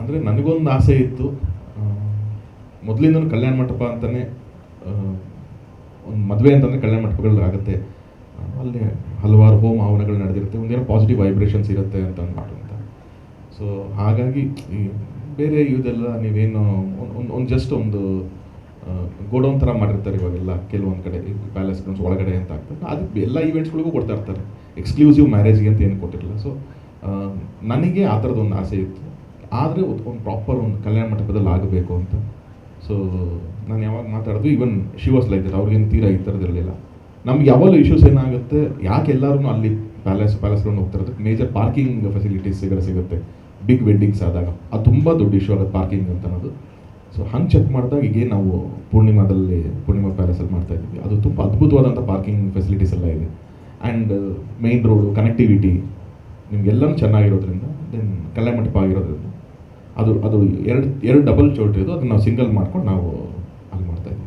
ಅಂದರೆ ನನಗೊಂದು ಆಸೆ ಇತ್ತು. ಮೊದಲಿಂದ ಕಲ್ಯಾಣ ಮಂಟಪ ಅಂತಲೇ ಒಂದು ಮದುವೆ ಅಂತಂದರೆ ಕಲ್ಯಾಣ ಮಂಟಪಗಳು ಆಗುತ್ತೆ. ಅಲ್ಲಿ ಹಲವಾರು ಹೋಮ ಹವನಗಳು ನಡೆದಿರುತ್ತೆ. ಒಂದೇನೋ ಪಾಸಿಟಿವ್ ವೈಬ್ರೇಷನ್ಸ್ ಇರುತ್ತೆ ಅಂತ ಅಂದ್ಬಿಟ್ಟು ಅಂತ. ಸೊ ಹಾಗಾಗಿ ಬೇರೆ ಇದೆಲ್ಲ ನೀವೇನು ಒಂದು ಒಂದು ಜಸ್ಟ್ ಒಂದು ಗೋಡೌನ್ ಥರ ಮಾಡಿರ್ತಾರೆ ಇವಾಗೆಲ್ಲ. ಕೆಲವೊಂದು ಕಡೆ ಪ್ಯಾಲೇಸ್ ಒಳಗಡೆ ಅಂತ ಆಗ್ತದೆ. ಅದಕ್ಕೆ ಎಲ್ಲ ಈವೆಂಟ್ಸ್ಗಳಿಗೂ ಕೊಡ್ತಾ ಇರ್ತಾರೆ. ಎಕ್ಸ್ಕ್ಲೂಸಿವ್ ಮ್ಯಾರೇಜ್ಗೆ ಅಂತ ಏನು ಕೊಟ್ಟಿರಲಿಲ್ಲ ಸೊ ನನಗೆ ಆ ಥರದೊಂದು ಆಸೆ ಇತ್ತು. ಆದರೆ ಒಂದು ಪ್ರಾಪರ್ ಒಂದು ಕಲ್ಯಾಣ ಮಂಟಪದಲ್ಲಿ ಆಗಬೇಕು ಅಂತ. ಸೊ ನಾನು ಯಾವಾಗ ಮಾತಾಡೋದು ಈವನ್ ಶಿವಸ್ ಲೈಕ್ ದಟ್ ಅವ್ರಿಗೇನು ತೀರಾ ಈ ಥರದಿರಲಿಲ್ಲ ನಮ್ಗೆ ಯಾವಾಗಲೂ ಇಶ್ಯೂಸ್ ಏನಾಗುತ್ತೆ, ಯಾಕೆ ಎಲ್ಲರೂ ಅಲ್ಲಿ ಪ್ಯಾಲೇಸ್ ಪ್ಯಾಲೇಸ್ ಗ್ರೌಂಡ್ ಹೋಗ್ತಾರೆ ಮೇಜರ್ ಪಾರ್ಕಿಂಗ್ ಫೆಸಿಲಿಟೀಸ್ ಸಿಗಲ್ಲ ಸಿಗುತ್ತೆ. ಬಿಗ್ ವೆಡ್ಡಿಂಗ್ಸ್ ಆದಾಗ. ಅದು ತುಂಬ ದೊಡ್ಡ ಇಶ್ಯೂ ಆಗುತ್ತೆ ಪಾರ್ಕಿಂಗ್ ಅಂತ ಅನ್ನೋದು. ಸೊ ಹಂಗೆ ಚೆಕ್ ಮಾಡಿದಾಗ ಈಗ ನಾವು ಪೂರ್ಣಿಮಾದಲ್ಲಿ, ಪೂರ್ಣಿಮಾ ಪ್ಯಾಲೇಸಲ್ಲಿ ಮಾಡ್ತಾ ಇದ್ದೀವಿ ಅದು ತುಂಬ ಅದ್ಭುತವಾದಂಥ ಪಾರ್ಕಿಂಗ್ ಫೆಸಿಲಿಟೀಸ್ ಎಲ್ಲ ಇದೆ. ಆ್ಯಂಡ್ ಮೇನ್ ರೋಡು ಕನೆಕ್ಟಿವಿಟಿ ನಿಮಗೆಲ್ಲನೂ ಚೆನ್ನಾಗಿರೋದ್ರಿಂದ ದೆನ್ ಕಲ್ಯಾಣ ಮಂಟಪ ಆಗಿರೋದ್ರಿಂದ. ಅದು ಅದು ಎರಡು ಎರಡು ಡಬಲ್ ಚೋಟ್ ಇದು ಅದನ್ನು ನಾವು ಸಿಂಗಲ್ ಮಾಡ್ಕೊಂಡು ನಾವು ಅಲ್ಲಿ ಮಾಡ್ತಾ ಇದ್ದೀವಿ.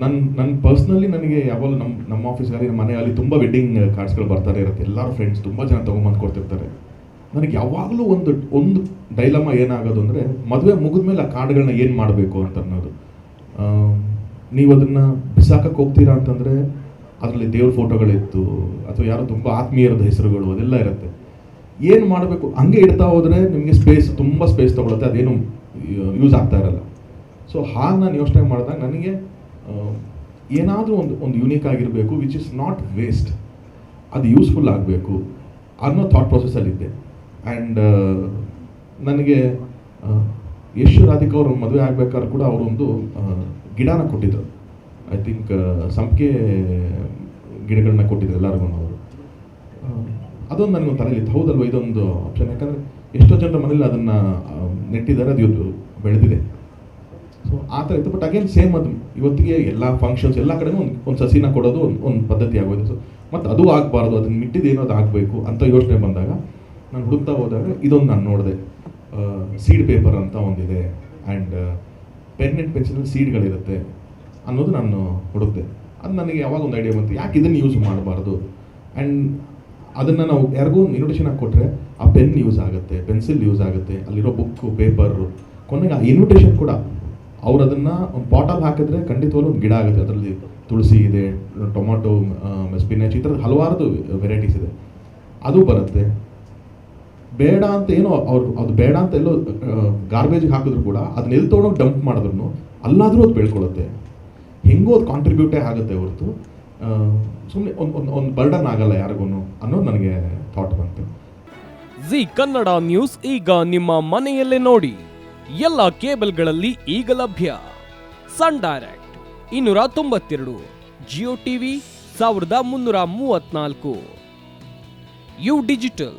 ನನ್ನ ನನ್ನ ಪರ್ಸ್ನಲಿ ನನಗೆ ಯಾವಾಗಲೂ ನಮ್ಮ ನಮ್ಮ ಆಫೀಸಲ್ಲಿ ನಮ್ಮ ಮನೆಯಲ್ಲಿ ತುಂಬ ವೆಡ್ಡಿಂಗ್ ಕಾರ್ಡ್ಸ್ಗಳು ಬರ್ತಾರೆ ಇರುತ್ತೆ. ಎಲ್ಲರೂ ಫ್ರೆಂಡ್ಸ್ ತುಂಬ ಜನ ತೊಗೊಂಬಂದು ಕೊಡ್ತಿರ್ತಾರೆ. ನನಗೆ ಯಾವಾಗಲೂ ಒಂದು ಒಂದು ಡೈಲಮ ಏನಾಗೋದು ಅಂದರೆ ಮದುವೆ ಮುಗಿದ್ಮೇಲೆ ಆ ಕಾರ್ಡ್ಗಳನ್ನ ಏನು ಮಾಡಬೇಕು ಅಂತ ಅನ್ನೋದು. ನೀವು ಅದನ್ನು ಬಿಸಾಕಕ್ಕೆ ಹೋಗ್ತೀರಾ ಅಂತಂದರೆ ಅದರಲ್ಲಿ ದೇವ್ರ ಫೋಟೋಗಳಿತ್ತು, ಅಥವಾ ಯಾರೋ ತುಂಬ ಆತ್ಮೀಯರದ ಹೆಸರುಗಳು, ಅದೆಲ್ಲ ಇರುತ್ತೆ. ಏನು ಮಾಡಬೇಕು? ಹಂಗೆ ಇಡ್ತಾ ಹೋದರೆ ನಿಮಗೆ ಸ್ಪೇಸ್ ತುಂಬ ಸ್ಪೇಸ್ ತೊಗೊಳುತ್ತೆ, ಅದೇನು ಯೂಸ್ ಆಗ್ತಾ ಇರಲ್ಲ. ಸೊ ಹಾಗೆ ನಾನು ಯೋಚನೆ ಮಾಡಿದಾಗ ನನಗೆ ಏನಾದರೂ ಒಂದು ಒಂದು ಯೂನಿಕ್ ಆಗಿರಬೇಕು ವಿಚ್ ಇಸ್ ನಾಟ್ ವೇಸ್ಟ್ ಅದು ಯೂಸ್ಫುಲ್ ಆಗಬೇಕು ಅನ್ನೋ ಥಾಟ್ ಪ್ರೊಸೆಸ್ಸಲ್ಲಿದ್ದೆ ಆ್ಯಂಡ್ ನನಗೆ ಯಶು ರಾಧಿಕಾ ಅವರು ಮದುವೆ ಆಗ್ಬೇಕಾದ್ರೆ ಕೂಡ ಅವರೊಂದು ಗಿಡನ ಕೊಟ್ಟಿದ್ದರು ಐ ಥಿಂಕ್ ಸಂಪಿಗೆ ಗಿಡಗಳನ್ನ ಕೊಟ್ಟಿದ್ರು ಎಲ್ಲರಿಗೂ ಅವರು. ಅದೊಂದು ನನಗೊಂದು ತಲೆಯಲ್ಲಿ ಹೌದಲ್ವ ಇದೊಂದು ಆಪ್ಷನ್ ಯಾಕಂದರೆ ಎಷ್ಟೋ ಜನರ ಮನೇಲಿ ಅದನ್ನು ನೆಟ್ಟಿದ್ದಾರೆ, ಅದು ಇವತ್ತು ಬೆಳೆದಿದೆ. ಸೊ ಆ ಥರ ಇತ್ತು. ಬಟ್ ಅಗೇನ್ ಸೇಮ್ ಅದು. ಇವತ್ತಿಗೆ ಎಲ್ಲ ಫಂಕ್ಷನ್ಸ್ ಎಲ್ಲ ಕಡೆ ಒಂದು ಒಂದು ಸಸಿನ ಕೊಡೋದು ಒಂದು ಒಂದು ಪದ್ಧತಿ ಆಗೋದು ಸೊ ಮತ್ತು ಅದು ಆಗಬಾರ್ದು. ಅದನ್ನು ಮಿಟ್ಟಿದ್ದು ಏನೋ ಅದು ಆಗಬೇಕು ಅಂತ ಯೋಚನೆ ಬಂದಾಗ ನಾನು ಹುಡುಕ್ತಾ ಹೋದಾಗ ಇದೊಂದು ನಾನು ನೋಡಿದೆ. ಸೀಡ್ ಪೇಪರ್ ಅಂತ ಒಂದಿದೆ. ಆ್ಯಂಡ್ ಪೆನ್ ಆ್ಯಂಡ್ ಪೆನ್ಸಿಲ್ ಸೀಡ್ಗಳಿರುತ್ತೆ ಅನ್ನೋದು ನಾನು ಹುಡುಕ್ದೆ. ಅದು ನನಗೆ ಯಾವಾಗ ಒಂದು ಐಡಿಯಾ ಬಂತು, ಯಾಕೆ ಇದನ್ನು ಯೂಸ್ ಮಾಡಬಾರ್ದು? ಆ್ಯಂಡ್ ಅದನ್ನು ನಾವು ಯಾರಿಗೂ ಇನ್ವಿಟೇಷನ್ ಹಾಕಿ ಕೊಟ್ಟರೆ ಆ ಪೆನ್ ಯೂಸ್ ಆಗುತ್ತೆ ಪೆನ್ಸಿಲ್ ಯೂಸ್ ಆಗುತ್ತೆ, ಅಲ್ಲಿರೋ ಬುಕ್ಕು ಪೇಪರು ಕೊನೆಗೆ ಆ ಇನ್ವಿಟೇಷನ್ ಕೂಡ ಅವ್ರು ಅದನ್ನು ಒಂದು ಪಾಟಲ್ಲಿ ಹಾಕಿದ್ರೆ ಖಂಡಿತವಾಗ್ಲೂ ಒಂದು ಗಿಡ ಆಗುತ್ತೆ. ಅದರಲ್ಲಿ ತುಳಸಿ ಇದೆ, ಟೊಮಾಟೊ ಸ್ಪಿನಾಚ್ ಈ ಥರದ ಹಲವಾರು ವೆರೈಟೀಸ್ ಇದೆ. ಅದು ಬರುತ್ತೆ. ಬೇಡ ಅಂತ ಏನೋ ಅವ್ರು, ಅದು ಬೇಡ ಅಂತ ಎಲ್ಲೋ ಗಾರ್ಬೇಜ್ಗೆ ಹಾಕಿದ್ರು ಕೂಡ ಅದನ್ನ ಎಲ್ಲಿ ತೊಗೊಂಡೋಗಿ ಡಂಪ್ ಮಾಡಿದ್ರು ಅಲ್ಲಾದರೂ ಅದು ಬೆಳ್ಕೊಳ್ಳುತ್ತೆ. ಹೆಂಗೋ ಅದು ಕಾಂಟ್ರಿಬ್ಯೂಟೇ ಆಗುತ್ತೆ ಹೊರತು. ಸುಮ್ಮನೆ ಒಂದು ಒಂದು ಒಂದು ಬರ್ಡನ್ ಆಗಲ್ಲ ಯಾರಿಗೂ ಅನ್ನೋದು ನನಗೆ ಥಾಟ್ ಬಂತು. ಜಿ ಕನ್ನಡ ನ್ಯೂಸ್ ಈಗ ನಿಮ್ಮ ಮನೆಯಲ್ಲೇ ನೋಡಿ. ಎಲ್ಲ ಕೇಬಲ್ಗಳಲ್ಲಿ ಈಗ ಲಭ್ಯ. ಸನ್ ಡೈರೆಕ್ಟ್ ಇನ್ನೂರ ತೊಂಬತ್ತೆರಡು, ಜಿಯೋ ಟಿವಿ ಸಾವಿರದ ಮುನ್ನೂರ ಮೂವತ್ನಾಲ್ಕು. U digital.